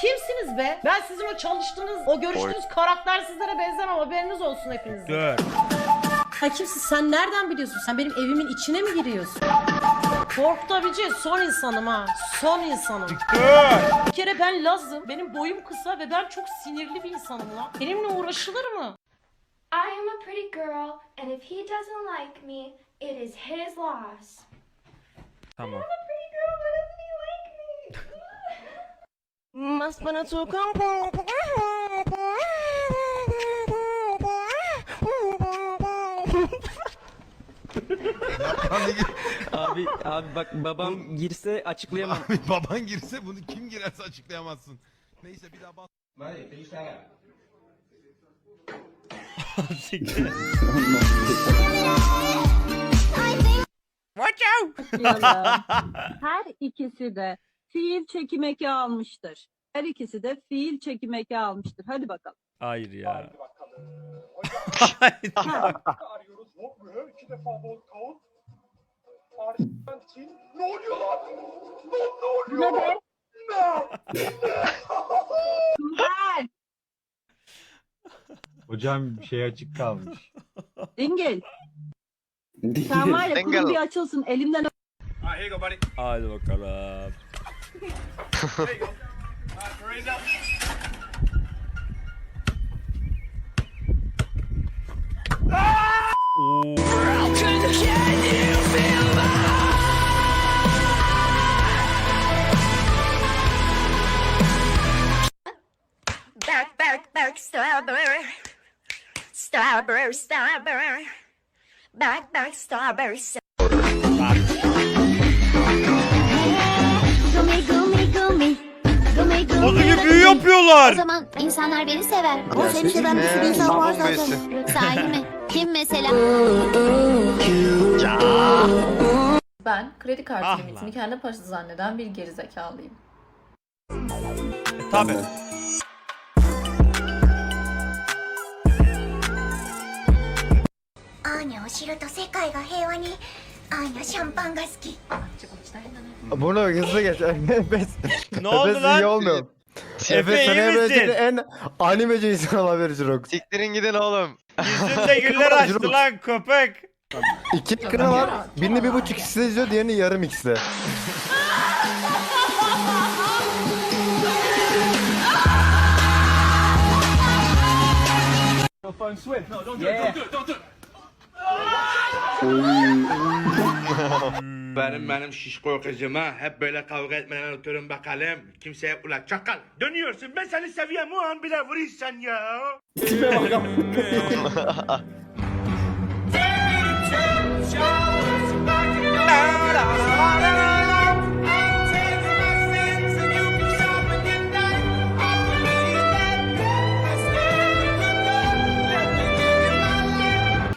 Kimsiniz be? Ben sizin o çalıştığınız, o görüştüğünüz karakter sizlere benzemem. Haberiniz olsun hepinizin. Dur. Ha kimsin? Sen nereden biliyorsun? Sen benim evimin içine mi giriyorsun? Kork tabici. Son insanım ha. Son insanım. Dur. Bir kere ben Laz'ım. Benim boyum kısa ve ben çok sinirli bir insanım lan. Benimle uğraşılır mı? I am a pretty girl, and if he doesn't like me, it is his loss. Tamam. Pretty girl, why doesn't he like Mas bana tukan Abi abi bak babam girse açıklayamam. Abi baban girse bunu kim girerse açıklayamazsın. Neyse bir daha bas. Siktir. Her ikisi de fiil çekim eki almıştır. Her ikisi de fiil çekim eki almıştır. Hadi bakalım. Hayır ya. Hayır. arıyoruz. Hopmuyor. İki defa bol kavun. Arjantin. Ne oluyor lan? Ne, ne oluyor? Be? Ne? Hocam şey açık kalmış. Dingil. Sen var ya kuru bir açılsın elimden Ah. Hadi bakalım. There Back, back, back, strawberry. Strawberry, strawberry. Back, back, strawberry. Gibi büyü O yapıyorlar. zaman insanlar beni sever. O seni seven bir sürü insan var zaten. Sahi mi? Kim mesela? Ben kredi kartı Ah limitini lan. kendi parası zanneden bir gerizekalıyım. E, tabii. Anya şampan gaski. Bunu hızlı geç. Efes. Ne oldu Efes iyi lan? olmuyor. Efe Efes iyi Sanayi Bölgesi'nin misin? en animeci insan olabilir Jirok. Siktirin gidin oğlum. Yüzünde güller açtı lan köpek. İki ekranı var. Birini bir buçuk ikisi de izliyor, diğerini yarım ikisi de. Benim benim şişko kızıma hep böyle kavga etmeden oturun bakalım. Kimseye ulan çakal. Dönüyorsun ben seni seviyorum o an bile vuruyorsan ya.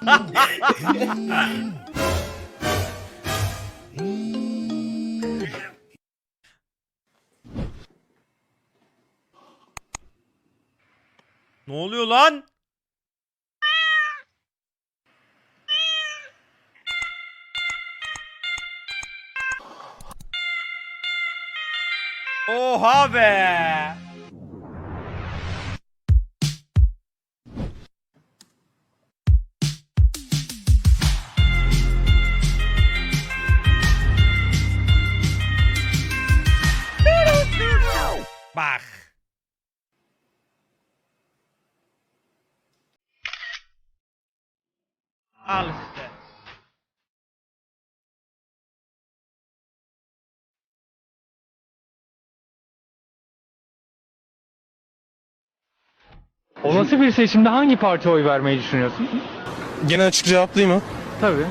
Ne oluyor lan? Oha be. Al işte. Olası bir seçimde hangi partiye oy vermeyi düşünüyorsun? Gene açık cevaplayayım mı? Tabii.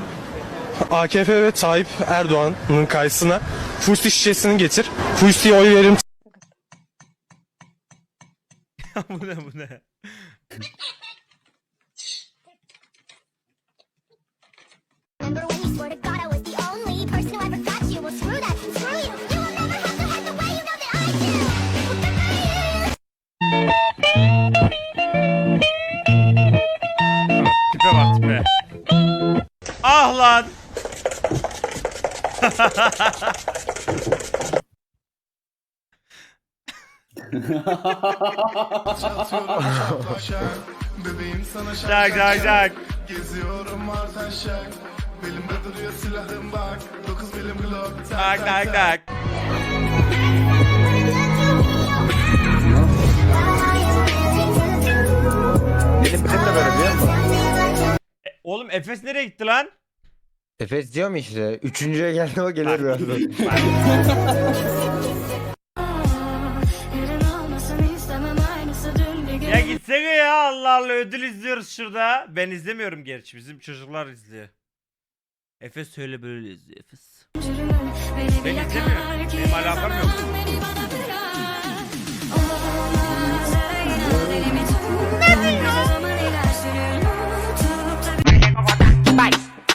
AKP ve Tayyip Erdoğan'ın karşısına Fusti şişesini getir. Fusti'ye oy veririm. bu ne bu ne? Bebeğim sana şak Şak şak. Geziyorum artan şak. Belimde duruyor silahım bak. 9 milim glock. Tak tak tak. Benim benim de böyle biliyor musun? E, oğlum Efes nereye gitti lan? Efes diyorum işte. Üçüncüye geldi o gelir birazdan. Ya gitsene ya Allah Allah ödül izliyoruz şurada. Ben izlemiyorum gerçi bizim çocuklar izliyor. Efes söyle böyle izliyor Efes. Ben izlemiyorum. Benim alakam yok.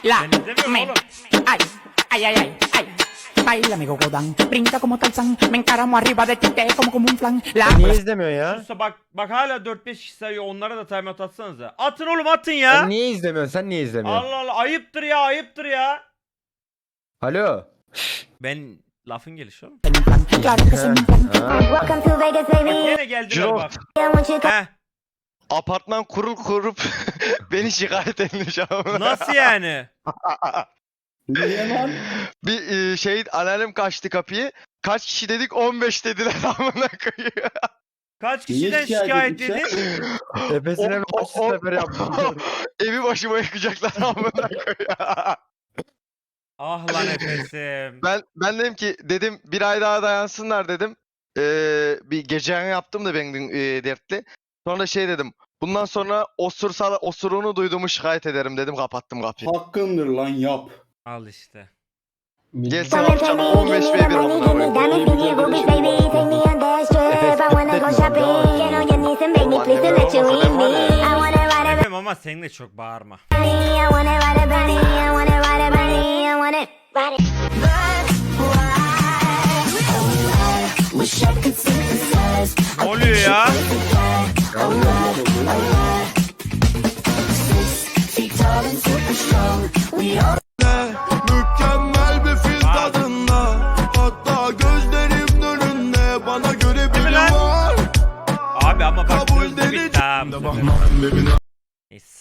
Ben izlemiyorum oğlum. Ay, ay, ay, ay, ay. Baila, amigo Godán. Brinca como Tarzán. Me encaramo arriba de ti, te como como un flan. La Niye izlemiyorsun ya? Susa bak bak hala 4-5 kişi sayıyor onlara da timeout atsanıza. Atın oğlum atın ya. Sen niye izlemiyorsun? Sen niye izlemiyorsun? Allah Allah ayıptır ya ayıptır ya. Alo. Ben lafın gelişi oğlum. Claro que un plan. Welcome to Vegas, Bak baby. yine geldiler Ciro. bak. I want you to Heh, Apartman kurul kurup beni şikayet etmiş ama. nasıl yani? Bir e, şey alarm kaçtı kapıyı. Kaç kişi dedik 15 dediler amına koyuyor. Kaç kişiden şikayet edin? Efes'ine bir O- maçlı o- sefer yaptım. Evi başıma yakacaklar amına koyuyor. Ah lan Efes'im. ben ben dedim ki dedim bir ay daha dayansınlar dedim. Ee, bir gece yaptım da ben dün e, dertli. Sonra şey dedim. Bundan sonra osursa osuruğunu duyduğumu şikayet ederim dedim kapattım kapıyı. Hakkındır lan yap. Al işte. Akşam me, 15 give me ve the 1 money, amına give me koyayım. diamonds, give me rubies, baby. Take Mükemmel bir fil tadında. Hatta gözlerim önünde Bana göre biri var. Abi ama bak hızlı bitti